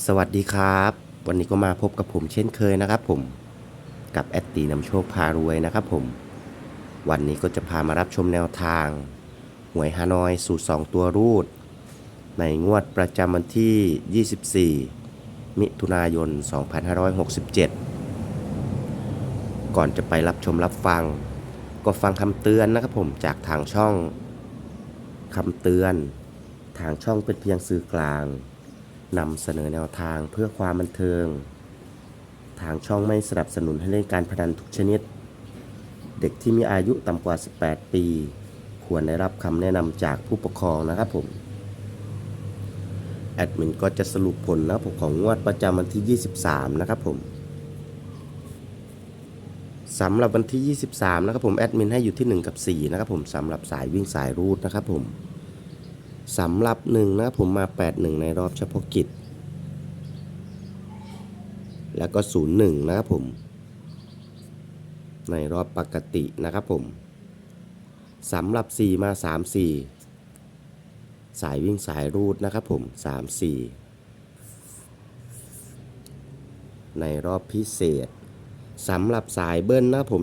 สวัสดีครับ วันนี้ก็มาพบกับผมเช่นเคยนะครับผมกับแอดตีนำโชคพารวยนะครับผม วันนี้ก็จะพามารับชมแนวทาง หวยฮานอยสูตร 2 ตัวรูด ในงวดประจำวันที่ 24 มิถุนายน 2567 ก่อนจะไปรับชมรับฟัง ก็ฟังคำเตือนนะครับผมจากทางช่องคำเตือน ทางช่องเป็นเพียงสื่อกลาง นำเสนอแนวทางเพื่อความบันเทิง ทางช่องไม่สนับสนุนให้เล่นการพนันทุกชนิด เด็กที่มีอายุต่ำกว่า 18 ปี ควรได้รับคำแนะนำจากผู้ปกครองนะครับผม แอดมินก็จะสรุปผลนะผมของงวดประจำวันที่ 23 นะครับผมสำหรับวันที่ 23 นะครับผม แอดมินให้อยู่ที่ 1 กับ 4 นะครับผมสำหรับสายวิ่งสายรูดนะครับผม สำหรับหนึ่งนะผมมา 81 ในรอบเฉพาะกิจ แล้วก็ 01 นะครับผม ในรอบปกตินะครับผมสำหรับ 4 มา 34 สายวิ่งสายรูดนะครับผม 34ในรอบพิเศษสำหรับสายเบิ้ลนะผม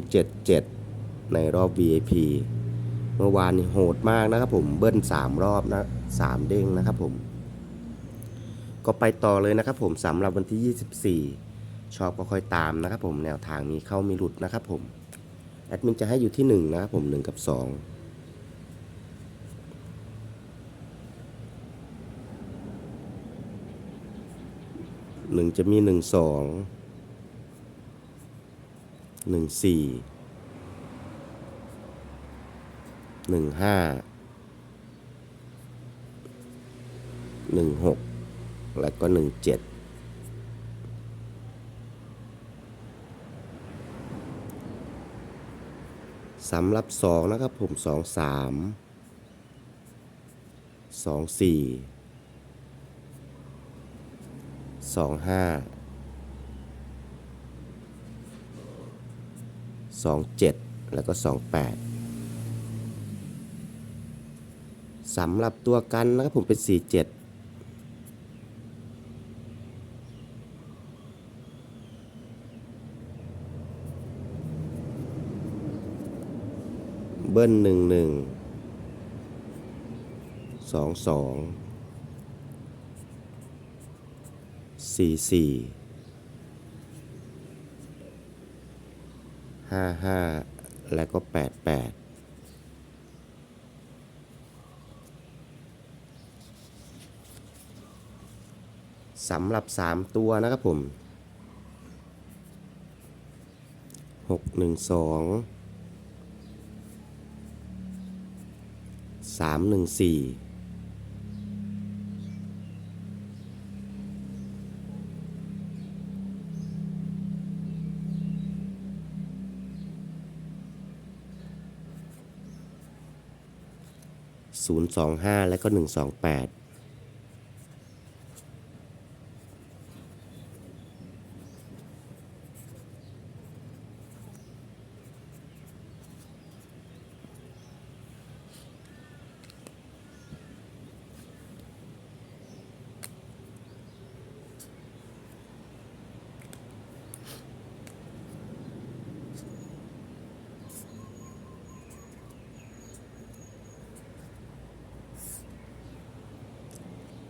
77 ในรอบ VIP เมื่อวานนี้โหดมากนะครับผมเบิ้ลสามรอบนะสามเด้งนะครับผม ก็ไปต่อเลยนะครับผมสำหรับวันที่ 24 ชอบก็ค่อยตามนะครับผมแนวทางมีเข้ามีหลุดนะครับผมแอดมินจะให้อยู่ที่1นะครับผม1กับ2 1จะมี1 2 1 4หนึ่งสี่ หนึ่งห้าหนึ่งหกแล้วก็หนึ่งเจ็ดสำหรับสองนะครับผมสองสามสองสี่สองห้าสองเจ็ดแล้วก็สองแปด สำหรับตัวกันนะครับผมเป็น 47เบิ้ลหนึ่งหนึ่งสองสองสี่สี่ห้าห้าแล้วก็แปดแปด สำหรับ 3 ตัวนะครับผม 6 1 2 3 1 4 025 และก็ 128